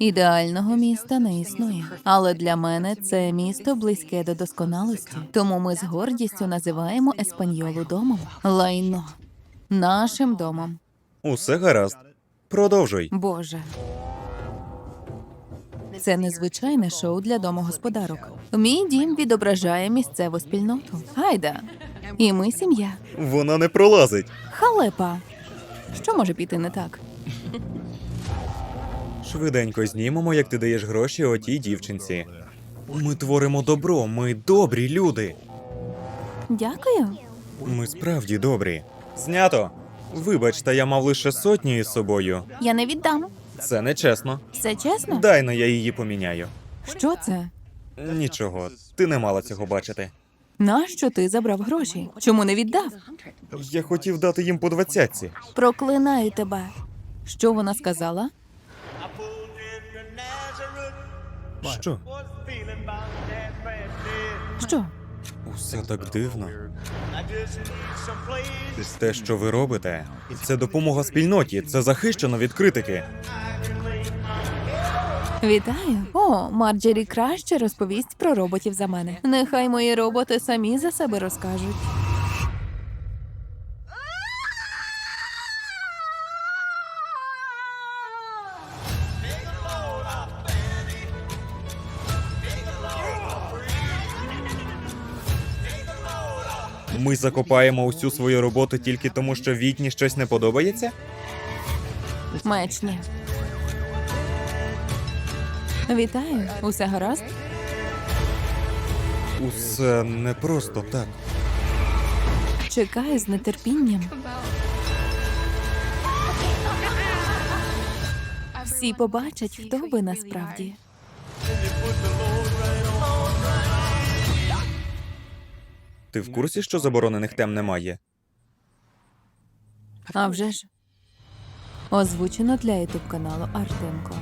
Ідеального міста не існує, але для мене це місто близьке до досконалості. Тому ми з гордістю називаємо Еспаньолу домом. Лайно нашим домом. Усе гаразд. Продовжуй. Боже. Це незвичайне шоу для домогосподарок. Мій дім відображає місцеву спільноту. Гайда. І ми сім'я. Вона не пролазить. Халепа. Що може піти не так? Швиденько знімемо, як ти даєш гроші отій дівчинці. Ми творимо добро, ми добрі люди. Дякую. Ми справді добрі. Знято. Вибач, та я мав лише сотню із собою. Я не віддам. Це нечесно. Все чесно? Дай на я її поміняю. Що це? Нічого, ти не мала цього бачити. Нащо ти забрав гроші? Чому не віддав? Я хотів дати їм по двадцятці. Проклинаю тебе. Що вона сказала? Що? Що? Усе так дивно. Те, що ви робите, це допомога спільноті, це захищено від критики. Вітаю. О, Марджері краще розповість про роботів за мене. Нехай мої роботи самі за себе розкажуть. Ми закопаємо усю свою роботу тільки тому, що вікні щось не подобається? Мечні. Вітаю. Усе гаразд? Усе не просто так. Чекаю з нетерпінням. Всі побачать, хто ви насправді. Ти в курсі, що заборонених тем немає? А вже ж. Озвучено для ютуб каналу Артемко.